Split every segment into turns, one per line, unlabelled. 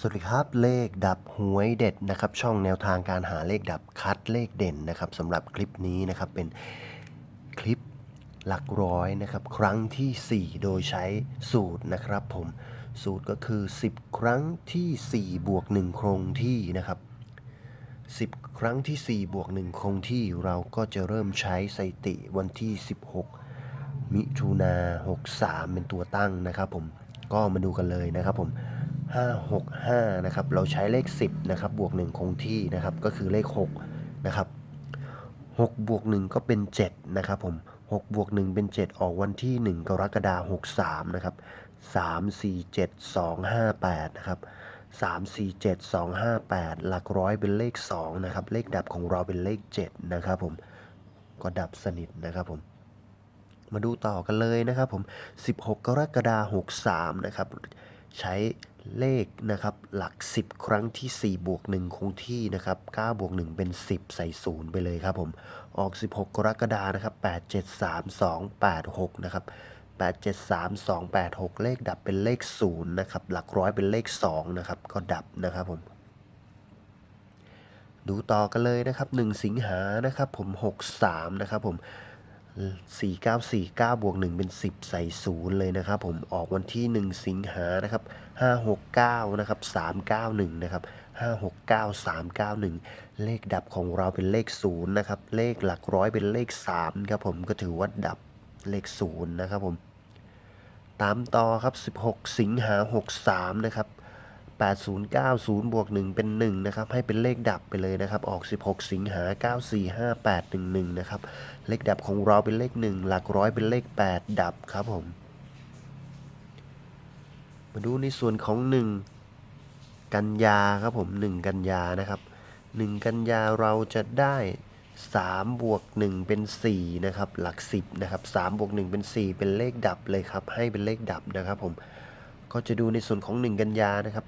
สวัสดีครับเลขดับหวยเด็ดนะครับ ช่องแนวทางการหาเลขดับคัดเลขเด่นนะครับสำหรับคลิปนี้นะครับเป็นคลิปหลักร้อยนะครับ ครั้งทีสี่4 โดยใช้สูตรนะครับ ผมสูตรก็คือ 10 ครั้งทีสี่ 4 บวก 1 คงที่นะครับ 10 ครั้งที่ 4 บวก 1 คงที่เราก็จะเริ่มใช้สถิติวันที่ 16 มิถุนา63 เป็นตัวตั้งนะครับ ผมก็มาดูกันเลยนะครับผม 565นะครับเราใช้เลข 10นะครับบวก 1 คงที่นะครับก็คือเลข6นะครับ6บวก1ก็เป็น 7 นะครับผม6บวก1เป็น 7 ออกวันที่ 1 กรกฎาคม63นะครับ3 4 7 2 5 8นะครับ3 4 7 2 5 8 หลักร้อยเป็นเลข2นะครับเลขดับของเราเป็นเลข 7 นะครับผมก็ดับสนิทนะครับผมมาดูต่อกันเลยนะครับผม 16 กรกฎาคม63นะครับ ใช้เลขนะครับหลัก 10 ครั้งที่ 4 บวก 1 คงที่นะครับ9บวก 1 เป็น 10 ใส่ 0 ไปเลยครับผม ออก 16 กรกฎานะครับ 8 7 3 2 8 6 นะครับ 8 7 3 2 8 6 เลขดับเป็นเลข 0 นะครับ หลักร้อยเป็นเลข 2 นะครับ ก็ดับนะครับผม ดูต่อกันเลยนะครับ 1 สิงหานะครับผม 63 นะครับผม 4949 บวก 1 เป็น 10 ใส่0เลยนะครับผมออกวันที่ 1 สิงหานะครับ 569 นะครับ 391 นะครับ 569 391 เลขดับของเราเป็นเลข0นะครับ เลขหลักร้อยเป็นเลข 3 ครับผมก็ถือว่าดับเลข0นะครับผม ตามต่อครับ 16 สิงหา 63 นะครับ 8090 บวก 1 เป็น 1 นะครับ ให้เป็นเลขดับไปเลยนะครับ ออก 16 สิงหา 945811 นะครับ เลขดับของเราเป็นเลข 1 หลักร้อยเป็นเลข 8 ดับครับผม มาดูในส่วนของ 1 กันยาครับผม 1 กันยานะครับ 1 กันยาเราจะได้3บวก1เป็น 4 นะครับ หลัก 10 นะครับ3บวก1เป็น 4 เป็นเลขดับเลยครับ ให้เป็นเลขดับนะครับผม ก็จะดูในส่วนของ 1 กันยานะครับ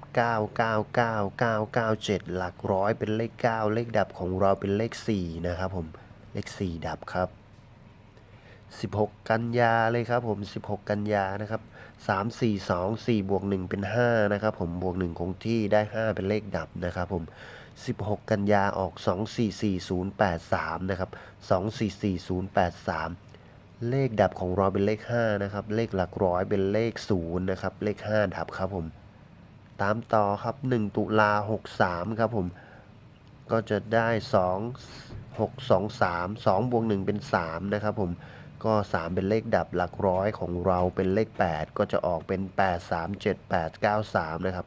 999 997 หลักร้อยเป็นเลข 9 เลขดับของเราเป็นเลข 4 นะครับผม เลข 4 ดับครับ 16 กันยาเลยครับผม 16 กันยานะครับ 3 4 2 4 บวก 1 เป็น 5 นะครับผม บวก 1 คงที่ได้ 5 เป็นเลขดับนะครับผม 16 กันยาออก 2 4 4 0 8 3 นะครับ 2 4 4 0 8 3 เลขดับของเราเป็นเลข5นะครับ เลขหลักร้อยเป็นเลข0นะครับ เลข 5 ดับครับผม ตามต่อครับ 1 ตุลา63 ครับผม ก็จะได้ 2 6 2 3 2บวก1เป็น 3 นะครับผม ก็ 3 เป็นเลขดับหลักร้อยของเราเป็นเลข 8 ก็จะออกเป็น 8 3 7 8 9 3 นะครับ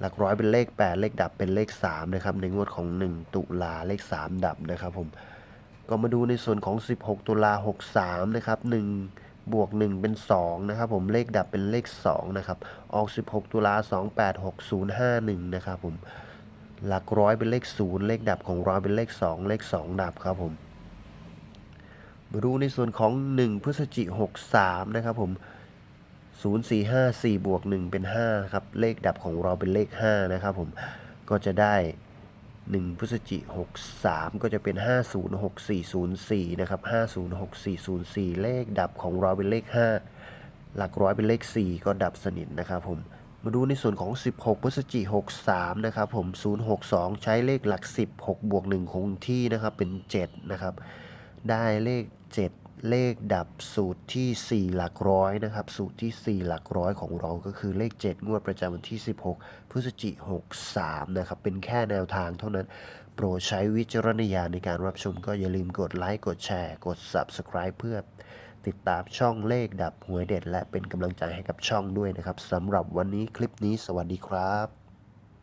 หลักร้อยเป็นเลข 8 เลขดับเป็นเลข 3 นะครับ ในงวดของ 1 ตุลาเลข 3 ดับนะครับผม ก็มาดูในส่วนของ 16 ตุลา 63 นะครับ 1 บวก 1 เป็น 2 นะครับผม เลขดับเป็นเลข 2 นะครับ ออก 16 ตุลา 286051 นะครับผม หลักร้อยเป็นเลข 0 เลขดับของเราเป็นเลข 2 เลข 2 ดับครับผม มาดูในส่วนของ 1 พฤศจิก63 นะครับผม 0454 บวก 1 เป็น 5 ครับ เลขดับของเราเป็นเลข 5 นะครับผม ก็จะได้ 1พฤศจิก63 ก็จะเป็น 506404 นะครับ 506404 เลขดับของเราเป็นเลข 5 หลักร้อยเป็นเลข 4 ก็ดับสนิทนะครับผม มาดูในส่วนของ 16พฤศจิก63 นะครับผม 062 ใช้เลขหลัก 10 6บวก1คงที่นะครับ เป็น 7 นะครับ ได้เลข 7 เลขดับสูตรที่ 4 หลักร้อยนะครับ สูตรที่ 4 หลักร้อยของเราก็คือเลข 7 งวดประจำวันที่ 16 พฤศจิก63 นะครับ เป็นแค่แนวทางเท่านั้น โปรดใช้วิจารณญาณในการรับชมก็อย่าลืมกดไลค์ กดแชร์ กด Subscribe เพื่อติดตามช่องเลขดับหวยเด็ด และเป็นกำลังใจให้กับช่องด้วยนะครับสำหรับวันนี้คลิปนี้สวัสดีครับ